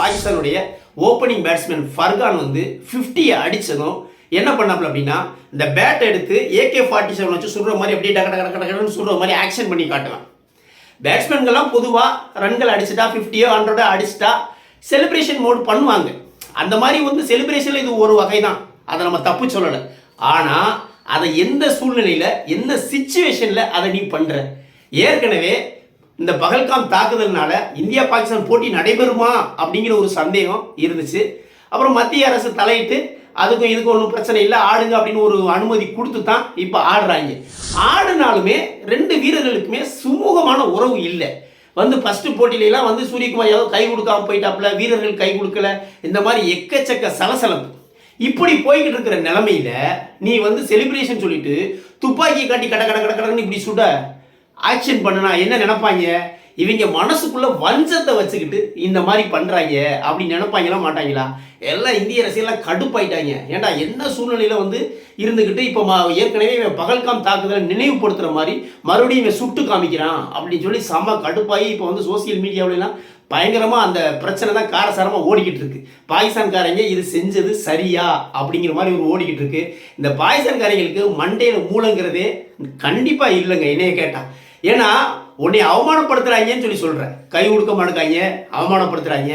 பாகிஸ்தானுடைய opening batsman Furqan வந்து ஃபிஃப்டியை அடித்ததும் என்ன பண்ணாப்புல அப்படின்னா இந்த பேட் எடுத்து ஏகே ஃபார்ட்டி செவன் வச்சு சுடுற மாதிரி அப்படியே டக டக டக டகன்னு சுடுற மாதிரி ஆக்ஷன் பண்ணி காட்டலாம். பேட்ஸ்மேன்கள்லாம் பொதுவாக ரன்கள் அடிச்சிட்டா ஃபிஃப்டியோ ஹண்ட்ரடோ அடிச்சிட்டா செலிப்ரேஷன் மோட் பண்ணுவாங்க. அந்த மாதிரி வந்து செலிப்ரேஷனில் இது ஒரு வகை தான் அதை நம்ம தப்பு சொல்லலை. ஆனால் அதை எந்த சூழ்நிலையில் எந்த சுச்சுவேஷனில் அதை நீ பண்ணுற ஏற்கனவே இந்த பகல்காம் தாக்குதல்னால இந்தியா பாகிஸ்தான் போட்டி நடைபெறுமா அப்படிங்கிற ஒரு சந்தேகம் இருந்துச்சு. அப்புறம் மத்திய அரசு தலையிட்டு அதுக்கும் இதுக்கும் ஒன்றும் பிரச்சனை இல்லை ஆடுங்க அப்படின்னு ஒரு அனுமதி கொடுத்து தான் இப்போ ஆடுறாங்க. ஆடுனாலுமே ரெண்டு வீரர்களுக்குமே சுமூகமான உறவு இல்லை. வந்து ஃபஸ்ட்டு போட்டியிலலாம் வந்து சூரியகுமார் யாதவ் கை கொடுக்காம போயிட்டாப்புல வீரர்கள் கை கொடுக்கல இந்த மாதிரி எக்கச்சக்க சலசலப்பு. இப்படி போய்கிட்டு இருக்கிற நிலமையில நீ வந்து செலிப்ரேஷன் சொல்லிட்டு துப்பாக்கி காட்டி கட கட கட கடன்னு இப்படி சுட ஆக்ஷன் பண்ணுனா என்ன நினைப்பாங்க? இவங்க மனசுக்குள்ள வஞ்சத்தை வச்சுக்கிட்டு இந்த மாதிரி பண்றாங்க அப்படி நினைப்பாங்களா மாட்டாங்களா? எல்லாம் இந்திய அரசியல்லாம் கடுப்பாயிட்டாங்க. ஏன்டா என்ன சூழ்நிலையில வந்து இருந்துக்கிட்டு இப்போ ஏற்கனவே இவன் பகல்காம் தாக்குதலை நினைவுபடுத்துற மாதிரி மறுபடியும் இவன் சுட்டு காமிக்கிறான் அப்படின்னு சொல்லி செம கடுப்பாகி இப்போ வந்து சோசியல் மீடியாவிலாம் பயங்கரமாக அந்த பிரச்சனை தான் காரசாரமாக ஓடிக்கிட்டு இருக்கு. பாகிஸ்தான்காரங்க இது செஞ்சது சரியா அப்படிங்கிற மாதிரி ஒரு ஓடிக்கிட்டு இருக்கு. இந்த பாகிஸ்தான்காரங்களுக்கு மண்டையில் மூலங்கிறதே கண்டிப்பாக இல்லைங்க என்னைய கேட்டா. ஏன்னா உன்னை அவமானப்படுத்துறாங்கன்னு சொல்லி சொல்கிறேன் கை கொடுக்க மாட்டாங்க அவமானப்படுத்துகிறாங்க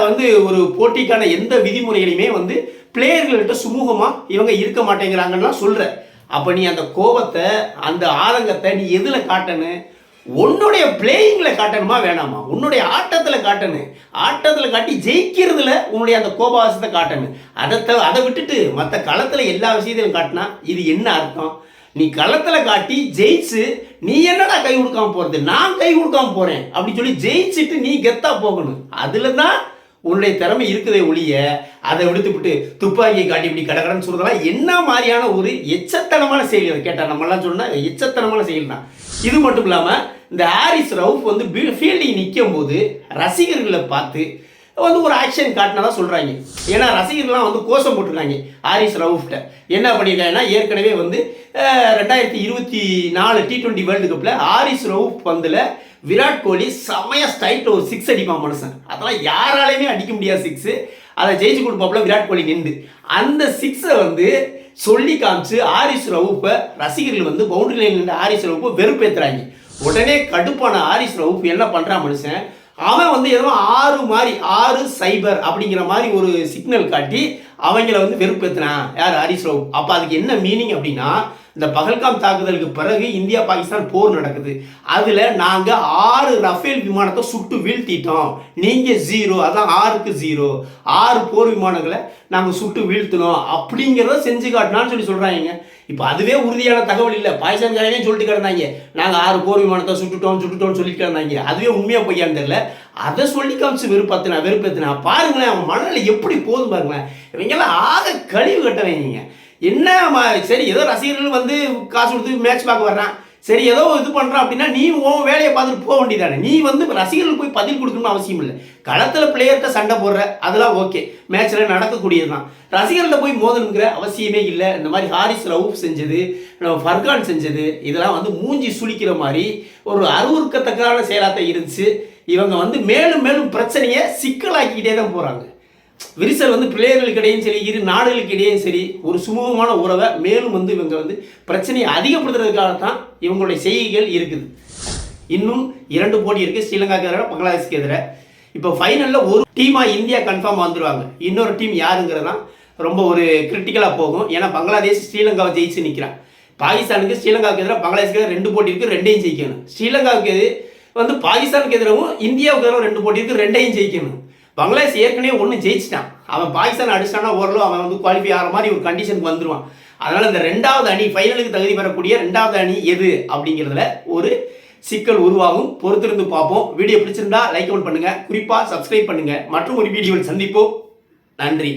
வந்து ஒரு போட்டிக்கான எந்த விதிமுறைகளையுமே வந்து பிளேயர்கள்ட்ட சுமூகமாக இவங்க இருக்க மாட்டேங்கிறாங்கன்னா சொல்கிற அப்போ நீ அந்த கோபத்தை அந்த ஆதங்கத்தை நீ எதில் காட்டணும் உன்னுடைய பிளேயிங்கில் காட்டணுமா வேணாமா? உன்னுடைய ஆட்டத்தில் காட்டணும் ஆட்டத்தில் காட்டி ஜெயிக்கிறதுல உன்னுடைய அந்த கோபாசத்தை காட்டணும் அதை அதை விட்டுட்டு மற்ற களத்தில் எல்லா விஷயத்தையும் காட்டினா இது என்ன அர்த்தம்? நீ களத்தில் காட்டி ஜெயிச்சு நீ என்னடா கை கொடுக்காம போகிறது நான் கை கொடுக்காம போகிறேன் அப்படின்னு சொல்லி ஜெயிச்சுட்டு நீ கெத்தா போகணும். அதில் தான் உன்னுடைய திறமை இருக்குதே ஒழிய அதை விடுத்துவிட்டு துப்பாக்கியை காட்டி இப்படி கடகடன்னு சொல்கிறதெல்லாம் என்ன மாதிரியான ஒரு எச்சத்தனமான செயல் அதை கேட்டா நம்மலாம் சொன்னால் எச்சத்தனமான செயல் தான் இது மட்டும் இல்லாமல் இந்த ஹாரிஸ் ரவுஃப் வந்து ஃபீல்டிங் நிற்கும் போது ரசிகர்களை பார்த்து வந்து ஒரு ஆக்ஷன் காட்டினதா சொல்கிறாங்க ஏன்னா ரசிகர்கள்லாம் வந்து கோஷம் போட்டிருக்காங்க. ஆரிஸ் ரவுஃப்ட்ட. என்ன பண்ணியிருக்காங்கன்னா ஏற்கனவே வந்து ரெண்டாயிரத்தி இருபத்தி நாலு டி ட்வெண்ட்டி வேர்ல்டு கப்பில் ஆரிஸ் ரவுஃப் பந்தில் விராட் கோலி செமையா ஸ்டைட்டில் ஒரு சிக்ஸ் அடிப்பான் மனுஷன். அதெல்லாம் யாராலையுமே அடிக்க முடியாது சிக்ஸு அதை ஜெயிச்சு கொடுப்பாப்புல விராட் கோலி நின்று. அந்த சிக்ஸை வந்து சொல்லி காமிச்சு ஆரிஸ் ரவுப்பை ரசிகர்கள் வந்து பவுண்டரி லைன் ஆரிஸ் ரவுப்பை வெறுப்பேற்றுறாங்க உடனே கடுப்பான ஆரிஸ் ரவுப் என்ன பண்ணுறான் மனுஷன்? அவன் வந்து ஏதோ ஆறு மாதிரி ஆறு சைபர் அப்படிங்கிற மாதிரி ஒரு சிக்னல் காட்டி அவங்கள வந்து வெறுப்பேற்றினான் யார்? ஹரிஸ் அப்போ அதுக்கு என்ன மீனிங் அப்படின்னா இந்த பகல்காம் தாக்குதலுக்கு பிறகு இந்தியா பாகிஸ்தான் போர் நடக்குது. அதில் நாங்கள் ஆறு ரஃபேல் விமானத்தை சுட்டு வீழ்த்திட்டோம். நீங்கள் ஜீரோ அதான் ஆறுக்கு ஜீரோ ஆறு போர் விமானங்களை நாங்கள் சுட்டு வீழ்த்தினோம். அப்படிங்கிறத செஞ்சு காட்டினான்னு சொல்லி சொல்கிறாங்க இப்போ அதுவே உறுதியான தகவல் இல்லை. பாகிஸ்தான்காரனே சொல்லிட்டு கிடந்தாங்க. நாங்கள் ஆறு போர் விமானத்தை சுட்டுட்டோம் சுட்டுட்டோம்னு சொல்லிட்டு கிடந்தாங்க. அதுவே உண்மையாக பொய்யான்னு தெரியல. அதை சொல்லி காமிச்சு வெறுப்பத்தினா வெறுப்பேத்தினா பாருங்களேன் அவன் மனநிலை எப்படி போதும் பாருங்களேன். இவங்கெல்லாம் ஆக கழிவு கட்ட வைங்க. என்ன சரி ஏதோ ரசிகர்கள் வந்து காசு கொடுத்து மேட்ச் பார்க்க வர்றான். சரி ஏதோ இது பண்ணுறான் அப்படின்னா நீ உன் வேலையை பார்த்துட்டு போக வேண்டியதானே நீ வந்து ரசிகர்கள் போய் பதில் கொடுக்கணும்னு அவசியம் இல்லை. களத்தில் பிளேயர்கிட்ட சண்டை போடுற அதெல்லாம் ஓகே மேட்ச்சில் நடக்கக்கூடியது தான் ரசிகர்கள்ட்ட போய் மோதணுங்கிற அவசியமே இல்லை. இந்த மாதிரி ஹாரிஸ் ரவுஃப் செஞ்சது நம்ம ஃபர்கான் செஞ்சது இதெல்லாம் வந்து மூஞ்சி சுளிக்கிற மாதிரி ஒரு அருவறுக்கத்தக்கான செயலாக இருந்துச்சு. இவங்க வந்து மேலும் மேலும் பிரச்சனையை சிக்கலாக்கிக்கிட்டே தான் போகிறாங்க விரிசல் வந்து பிளேயர்களுக்கு இடையும் சரி இரு நாடுகளுக்கு இடையும் சரி ஒரு சுமூகமான உறவை மேலும் வந்து இவங்க வந்து பிரச்சனையை அதிகப்படுத்துறதுக்காக தான் இவங்களுடைய செய்கைகள் இருக்குது. இன்னும் இரண்டு போட்டி இருக்குது ஸ்ரீலங்காக்கு எதிராக பங்களாதேஷ்க்கு எதிராக. இப்போ ஃபைனலில் ஒரு டீமாக இந்தியா கன்ஃபார்ம் வந்துருவாங்க. இன்னொரு டீம் யாருங்கிறது தான் ரொம்ப ஒரு கிரிட்டிக்கலாக போகும். ஏன்னா பங்களாதேஷ் ஸ்ரீலங்காவை ஜெயிச்சு நிற்கிறான் பாகிஸ்தானுக்கு ஸ்ரீலங்காவுக்கு எதிராக பங்களாதேஷ்க்கு எதிராக ரெண்டு போட்டி இருக்குது ரெண்டையும் ஜெயிக்கணும். ஸ்ரீலங்காவுக்கு வந்து பாகிஸ்தானுக்கு எதிராகவும் இந்தியாவுக்கு எதிராகவும் ரெண்டு போட்டி இருக்குது ரெண்டையும் ஜெயிக்கணும். பங்களாதேஷ் ஏற்கனவே ஒன்று ஜெயிச்சிட்டான். அவன் பாகிஸ்தான் அடிச்சானா ஓரளவு அவன் வந்து குவாலிஃபை ஆகிற மாதிரி ஒரு கண்டிஷனுக்கு வந்துடுவான் அதனால் இந்த ரெண்டாவது அணி ஃபைனலுக்கு தகுதி பெறக்கூடிய ரெண்டாவது அணி எது அப்படிங்கிறதுல ஒரு சிக்கல் உருவாகும். பொறுத்திருந்து பார்ப்போம். வீடியோ பிடிச்சிருந்தா லைக் கமெண்ட் பண்ணுங்கள் குறிப்பாக சப்ஸ்கிரைப் பண்ணுங்க. மற்றும் ஒரு வீடியோவில் சந்திப்போம். நன்றி.